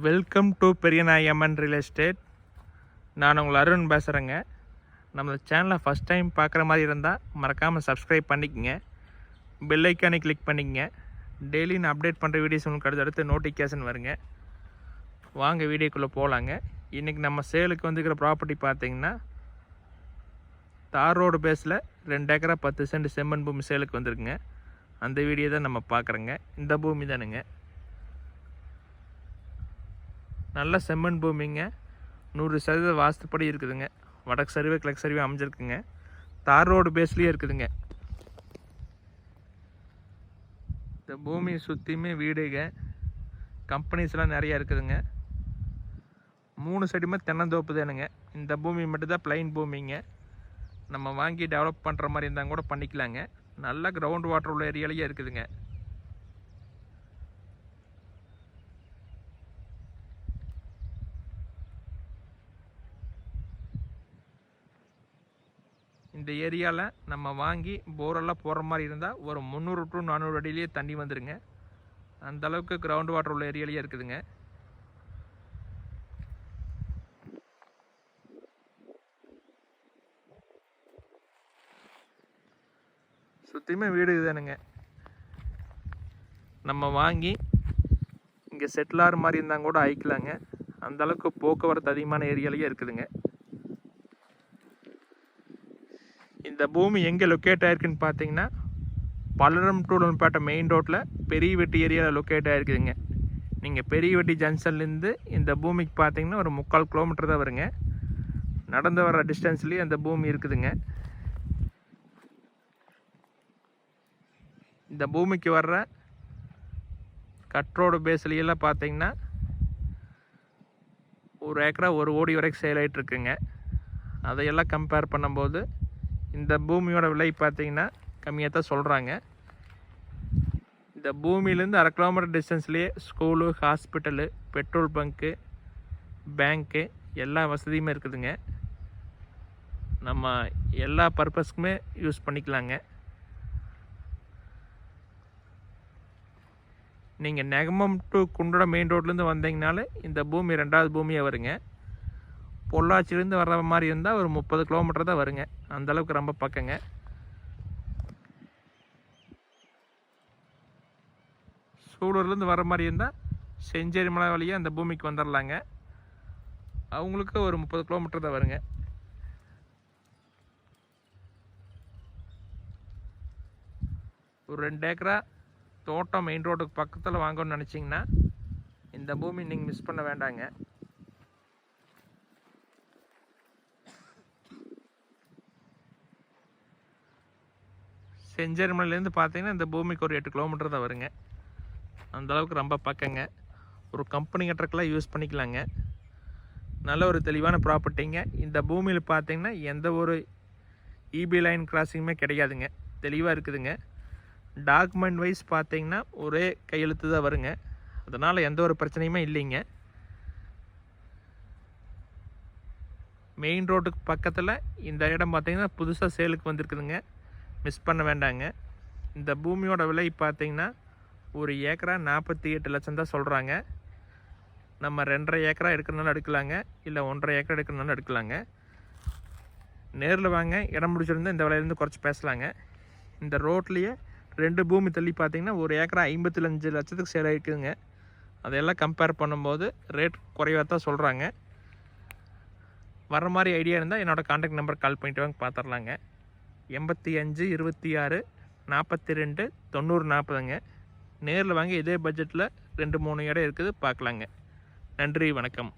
Welcome to Periyanayamman real estate. நான் உங்கள் அருண் பேசுகிறேங்க நம்ம சேனலை ஃபஸ்ட் டைம் பார்க்குற மாதிரி இருந்தால் மறக்காமல் சப்ஸ்கிரைப் பண்ணிக்கோங்க. பெல் ஐக்கானை கிளிக் பண்ணிக்கங்க. டெய்லி நான் அப்டேட் பண்ணுற வீடியோஸ் உங்களுக்கு அடுத்தடுத்து நோட்டிஃபிகேஷன் வருங்க. வாங்க வீடியோக்குள்ளே போகலாங்க இன்றைக்கி நம்ம சேலுக்கு வந்துக்கிற ப்ராப்பர்ட்டி பார்த்தீங்கன்னா தார் ரோடு பேஸில் ரெண்டு ஏக்கரா பத்து சென்ட் செம்மண் பூமி சேலுக்கு வந்திருக்குங்க. அந்த வீடியோ தான் நம்ம பார்க்குறோங்க. இந்த பூமி தானுங்க. நல்ல செம்மண் பூமிங்க. நூறு சதவீத வாஸ்துப்படி இருக்குதுங்க. வடக்கு சரிவு கிழக்கு சரிவு அமைஞ்சிருக்குங்க. தார் ரோடு பேஸ்லேயே இருக்குதுங்க. இந்த பூமியை சுற்றியுமே வீடுங்க. கம்பெனிஸ்லாம் நிறையா இருக்குதுங்க. மூணு சைடுமே தென்னந்தோப்பு தானுங்க. இந்த பூமி மட்டும்தான் பிளைன் பூமிங்க. நம்ம வாங்கி டெவலப் பண்ணுற மாதிரி இருந்தால் கூட பண்ணிக்கலாங்க. நல்ல கிரவுண்ட் வாட்டர் உள்ள ஏரியாலேயே இருக்குதுங்க. இந்த ஏரியாவில் நம்ம வாங்கி போரெல்லாம் போடுற மாதிரி இருந்தால் ஒரு முந்நூறு டு நானூறு அடியிலேயே தண்ணி வந்துடுங்க அந்தளவுக்கு கிரவுண்ட் வாட்டர் உள்ள ஏரியாலேயே இருக்குதுங்க. சுற்றியுமே வீடு இதுதானுங்க. நம்ம வாங்கி இங்கே செட்டில் ஆகிற மாதிரி இருந்தால் கூட ஆயிக்கலாங்க அந்தளவுக்கு போக்குவரத்து அதிகமான ஏரியாலேயே இருக்குதுங்க. இந்த பூமி எங்கே லொக்கேட் ஆயிருக்குன்னு பார்த்தீங்கன்னா பல்லடம் டூலன்பேட்டை மெயின் ரோட்டில் பெரிய வெட்டி ஏரியாவில் லொக்கேட் ஆயிருக்குதுங்க. நீங்கள் பெரிய வெட்டி ஜங்ஷன்லேருந்து இந்த பூமிக்கு பார்த்தீங்கன்னா ஒரு முக்கால் கிலோமீட்டர் தான் வருங்க. நடந்து வர டிஸ்டன்ஸ்லேயும் அந்த பூமி இருக்குதுங்க. இந்த பூமிக்கு வர்ற கட்ரோடு பேஸ்லையெல்லாம் பார்த்தீங்கன்னா ஒரு ஏக்கரா ஒரு கோடி வரைக்கும் சேல் ஆகிட்டுருக்குங்க அதையெல்லாம் கம்பேர் பண்ணும்போது இந்த பூமியோட விலை பார்த்தீங்கன்னா கம்மியாக தான் சொல்கிறாங்க இந்த பூமியிலேருந்து அரை kilometre டிஸ்டன்ஸ்லேயே school hospital petrol bunk bank எல்லா வசதியுமே இருக்குதுங்க. நம்ம எல்லா பர்பஸ்க்குமே யூஸ் பண்ணிக்கலாங்க. நீங்கள் நெகமம் டு குண்டோட மெயின் ரோட்லேருந்து வந்தீங்கனாலே இந்த பூமி ரெண்டாவது பூமியாக வருங்க. பொள்ளாச்சிலேருந்து வர்ற மாதிரி இருந்தால் ஒரு முப்பது கிலோமீட்டர் தான் வருங்க. அந்த அளவுக்கு ரொம்ப பக்கங்க. சூலூர்லேருந்து வர மாதிரி இருந்தால் செஞ்சேரி மலை வழியாக அந்த பூமிக்கு வந்துடலாங்க அவங்களுக்கு ஒரு முப்பது கிலோமீட்டர் தான் வருங்க. ஒரு ரெண்டு ஏக்கரா தோட்டம் மெயின் ரோடுக்கு பக்கத்தில் வாங்கணும்னு நினச்சிங்கன்னா இந்த பூமி நீங்கள் மிஸ் பண்ண வேண்டாங்க. செஞ்சேரிமலையிலேருந்து பார்த்தீங்கன்னா இந்த பூமிக்கு ஒரு எட்டு கிலோமீட்டர் தான் வருங்க. அந்த அளவுக்கு ரொம்ப பக்கங்க. ஒரு கம்பெனி கட்டுறக்கெல்லாம் யூஸ் பண்ணிக்கலாங்க. நல்ல ஒரு தெளிவான ப்ராப்பர்ட்டிங்க இந்த பூமியில் பார்த்தீங்கன்னா எந்த ஒரு இபி லைன் கிராசிங்குமே கிடையாதுங்க. தெளிவாக இருக்குதுங்க. டாக்குமெண்ட் வைஸ் பார்த்தீங்கன்னா ஒரே கையெழுத்து தான் வருங்க. அதனால் எந்த ஒரு பிரச்சனையுமே இல்லைங்க. மெயின் ரோட்டுக்கு பக்கத்தில் இந்த இடம் பார்த்திங்கன்னா புதுசாக சேலுக்கு வந்திருக்குதுங்க. மிஸ் பண்ண வேண்டாங்க. இந்த பூமியோட விலை பார்த்தீங்கன்னா ஒரு ஏக்கரா நாற்பத்தி எட்டு லட்சம் தான் சொல்கிறாங்க நம்ம ரெண்டரை ஏக்கரா எடுக்கிறனால எடுக்கலாங்க. இல்லை ஒன்றரை ஏக்கரா எடுக்கிறனால எடுக்கலாங்க. நேரில் வாங்க இடம் பிடிச்சிருந்தா இந்த விலையிலேருந்து குறைச்சி பேசலாங்க. இந்த ரோட்லேயே ரெண்டு பூமி தள்ளி பார்த்தீங்கன்னா ஒரு ஏக்கரா ஐம்பத்தி லட்சத்துக்கு சேல் ஆகிருக்குதுங்க அதையெல்லாம் கம்பேர் பண்ணும்போது ரேட் குறைவாக தான் சொல்கிறாங்க வர மாதிரி ஐடியா இருந்தால் என்னோடய காண்டாக்ட் நம்பர் கால் பண்ணிட்டு வாங்க பார்த்துடலாங்க எண்பத்தி அஞ்சு இருபத்தி ஆறு நாற்பத்தி ரெண்டு தொண்ணூறு நாற்பதுங்க. நேரில் வாங்க இதே பட்ஜெட்டில் ரெண்டு மூணு இடம் இருக்குது பார்க்கலாங்க. நன்றி வணக்கம்.